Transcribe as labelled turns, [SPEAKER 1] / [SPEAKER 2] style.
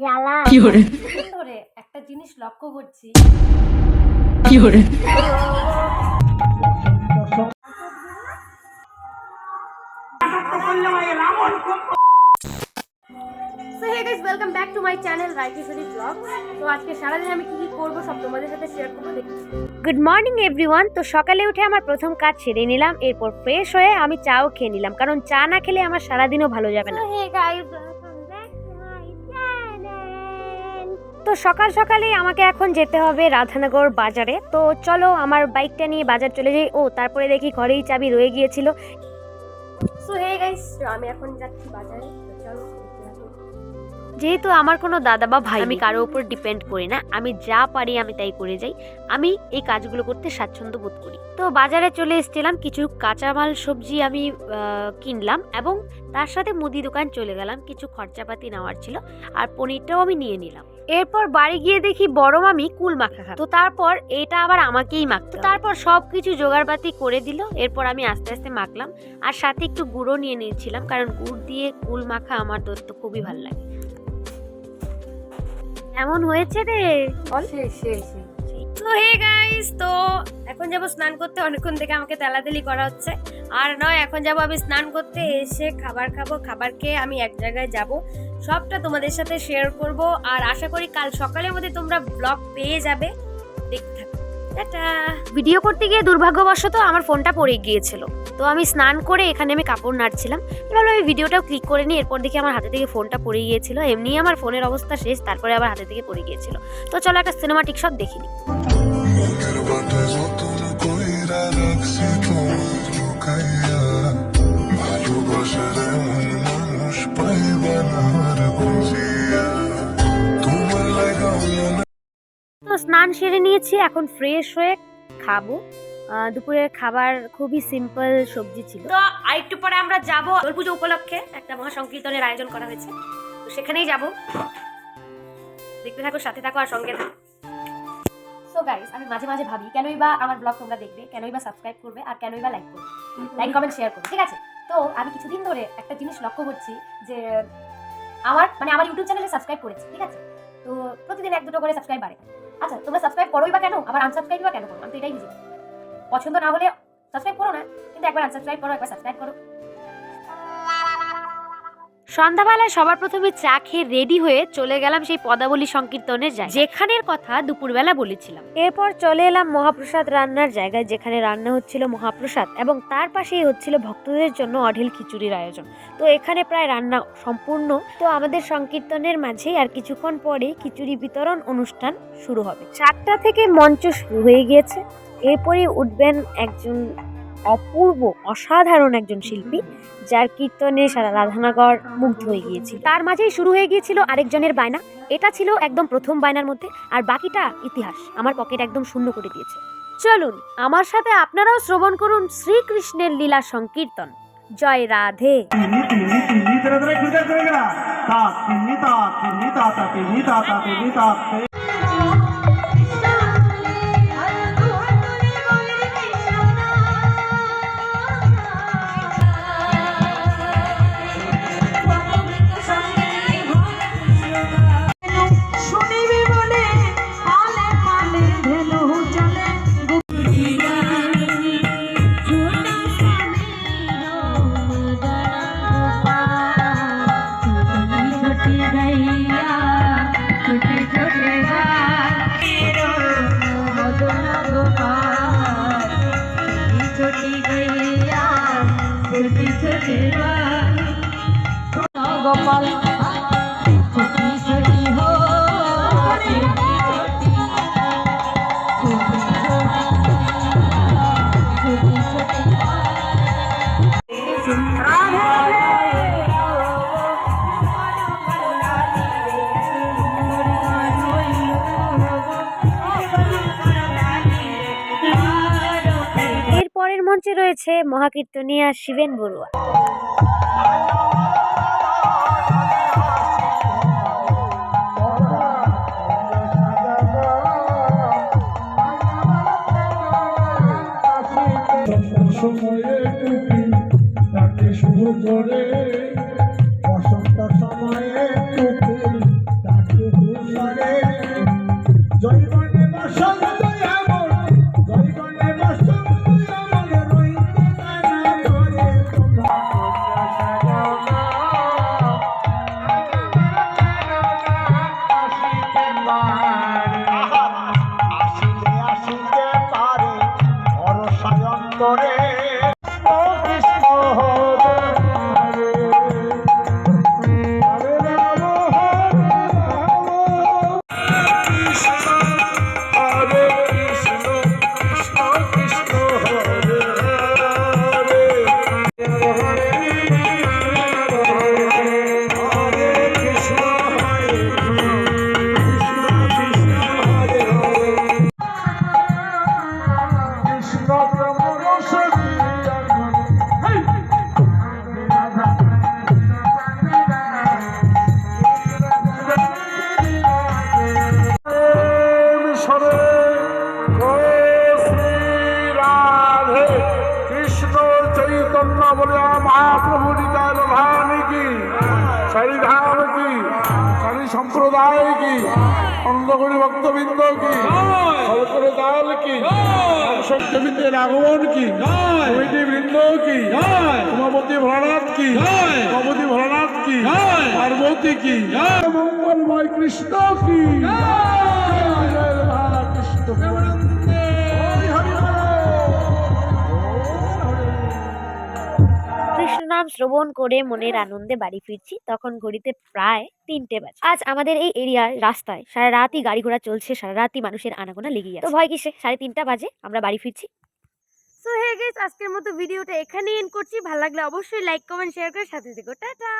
[SPEAKER 1] জ্বালা
[SPEAKER 2] ধরে একটা জিনিস লক্ষ্য করছি। So hey guys welcome back to my channel Raikeshwari blog তো আজকে সারাদিন আমি কি কি করব সব তোমাদের সাথে শেয়ার করব দেখি। গুড মর্নিং এভরিওয়ান তো সকালে উঠে আমার প্রথম কাজ সেরে নিলাম এরপর ফ্রেশ হয়ে আমি চাও খেয়ে নিলাম কারণ চা না খেলে আমার সারাদিনও ভালো যাবে না। হে গাইস তো সকাল সকালেই আমাকে এখন যেতে হবে রাধানগর বাজারে। তো চলো আমার বাইকটা নিয়ে বাজার চলে যাই। ও তারপরে দেখি ঘরেই চাবি রয়ে গিয়েছিল। সো হে গাইস আমি এখন যাচ্ছি বাজারে। যেহেতু আমার কোনো দাদা বা ভাই আমি কারোর উপর ডিপেন্ড করি না। আমি যা পারি আমি তাই করে যাই। আমি এই কাজগুলো করতে স্বাচ্ছন্দ্য বোধ করি। তো বাজারে চলে এসেছিলাম। কিছু কাঁচামাল সবজি আমি কিনলাম এবং তার সাথে মুদি দোকান চলে গেলাম। কিছু খরচাপাতি নেওয়ার ছিল। আর পনিরটাও আমি নিয়ে নিলাম। এরপর বাড়ি গিয়ে দেখি বড় মামি কুল মাখা খাবে তো তারপর এটা আবার আমাকেই মাখতে। তারপর সব কিছু জোগাড়পাতি করে দিল এরপর আমি আস্তে আস্তে মাখলাম। আর সাথে একটু গুঁড়ো নিয়ে নিয়েছিলাম কারণ গুড় দিয়ে কুল মাখা আমার তো তো খুবই ভালো লাগে। এমন হয়েছে রে? তো হে গাইস তো এখন যাব স্নান করতে। অনেকক্ষণ থেকে আমাকে তেলাতেলি করা হচ্ছে। আর নয় এখন যাব আমি স্নান করতে এসে খাবার খাব খাবার খেয়ে আমি এক জায়গায় যাব। সবটা তোমাদের সাথে শেয়ার করব আর আশা করি কাল সকালের মধ্যে তোমরা ব্লগ পেয়ে যাবে। দেখতে থাকো। টাটা! ভিডিও করতে গিয়ে দুর্ভাগ্যবশত আমার ফোনটা পড়ে গিয়েছিল। তো আমি স্নান করে এখানে আমি কাপড় নাড়ছিলাম। ভাবলাম আমি ভিডিওটাও ক্লিক করে নিই এরপর দেখি আমার হাতে থেকে ফোনটা পড়ে গিয়েছিল। এমনি আমার ফোনের অবস্থা শেষ তারপরে আবার হাতে থেকে পড়ে গিয়েছিল। তো চলো একটা সিনেমাটিক শট দেখিনি
[SPEAKER 3] বুকের বাটে যতন কইরা রাখছি তোমার লুকাইয়া ভালোবাসার এমন মানুষ পাইবা না আর খুঁজিয়া তোমার লাগা
[SPEAKER 2] তো স্নান সেরে নিয়েছি এখন ফ্রেশ হয়ে খাব। আহ, দুপুরের খাবার খুবই সিম্পল সবজি ছিল। তো আরেকটু পরে আমরা যাব দোল পুজো উপলক্ষে একটা মহা সংকীর্তনের আয়োজন করা হয়েছে। তো সেখানেই যাব। দেখতে থাকো সাথে থাকো আর সঙ্গে থাকো। সো গাইস আমি মাঝে মাঝে ভাবি কেনই বা আমার ব্লগ তোমরা দেখবে কেনই বা সাবস্ক্রাইব করবে আর কেনই বা লাইক করবে। লাইক কমেন্ট শেয়ার করুন, ঠিক আছে? তো আমি কিছুদিন ধরে একটা জিনিস লক্ষ্য করছি যে আমার মানে আমার ইউটিউব চ্যানেলে সাবস্ক্রাইব করেছি, ঠিক আছে? তো প্রতিদিন এক দুটো করে সাবস্ক্রাইব বাড়ে। আচ্ছা তোমরা সাবস্ক্রাইব করোই বা কেন? আবার আনসাবস্ক্রাইব বা কেন করো? আমি তো এটাই বুঝি। পছন্দ না হলে সাবস্ক্রাইব করো না, কিন্তু একবার আনসাবস্ক্রাইব করো, একবার সাবস্ক্রাইব করো। সন্ধ্যাবেলায় সবার প্রথমে চা খেয়ে রেডি হয়ে চলে গেলাম সেই পদাবলী সংকীর্তনের জায়গায়। যেখানের কথা দুপুরবেলা বলেছিলাম। এরপর চলে এলাম মহাপ্রসাদ রান্নার জায়গায়, যেখানে রান্না হচ্ছিল মহাপ্রসাদ এবং তার পাশেই হচ্ছিল ভক্তদের জন্য অঢেল খিচুড়ির আয়োজন। তো এখানে প্রায় রান্না সম্পূর্ণ। তো আমাদের সংকীর্তনের মাঝেই আর কিছুক্ষণ পরেই খিচুড়ি বিতরণ অনুষ্ঠান শুরু হবে। চারটা থেকে মঞ্চ শুরু হয়ে গিয়েছে। এরপরই উঠবেন একজন অপূর্ব অসাধারণ একজন শিল্পী যার কীর্তনে সারা রাধানগর মুগ্ধ হয়ে গিয়েছিল তার মাঝেই শুরু হয়ে গিয়েছিল আরেকজনের বায়না এটা ছিল একদম প্রথম বায়নার মধ্যে আর বাকিটা ইতিহাস আমার পকেট একদম শূন্য করে দিয়েছে চলুন আমার সাথে আপনারাও শ্রবণ করুন শ্রীকৃষ্ণের লীলা সংকীর্তন জয় রাধে
[SPEAKER 4] छोटी
[SPEAKER 2] মঞ্চে রয়েছে মহাকীর্তনিয়া শিবেন বড়ুয়া।
[SPEAKER 5] সময়ে তাকে করে কৃষ্ণর চৈতন্য বলে মহাপ্রভু নিতাল ভানি কি সারি ধাম কি সারি
[SPEAKER 1] সম্প্রদায় কি অন্ধকরি ভক্তবৃন্দ কি সরকারে দল কি সত্যবৃন্দের রাঘবন কি কমিটি বৃন্দ কি উমাপতি ভরনাথ কি উমাপতি ভোলানাথ কি পার্বতী কি মঙ্গলময় কৃষ্ণ কি কৃষ্ণ
[SPEAKER 2] নাম শ্রবণ করে মনের আনন্দে বাড়ি ফিরছি। তখন ঘড়িতে প্রায় তিনটে বাজে। আজ আমাদের এই এরিয়ার রাস্তায় সারা রাতই গাড়ি ঘোড়া চলছে, সারা রাতই মানুষের আনাগোনা লেগে তো ভয় কিসে সাড়ে তিনটা বাজে, আমরা বাড়ি ফিরছি। সো হে গেস আজকের মতো ভিডিওটা এখানেই এন্ড করছি। ভালো লাগলে অবশ্যই লাইক কমেন্ট শেয়ার করে সাথে থেকো। টাটা!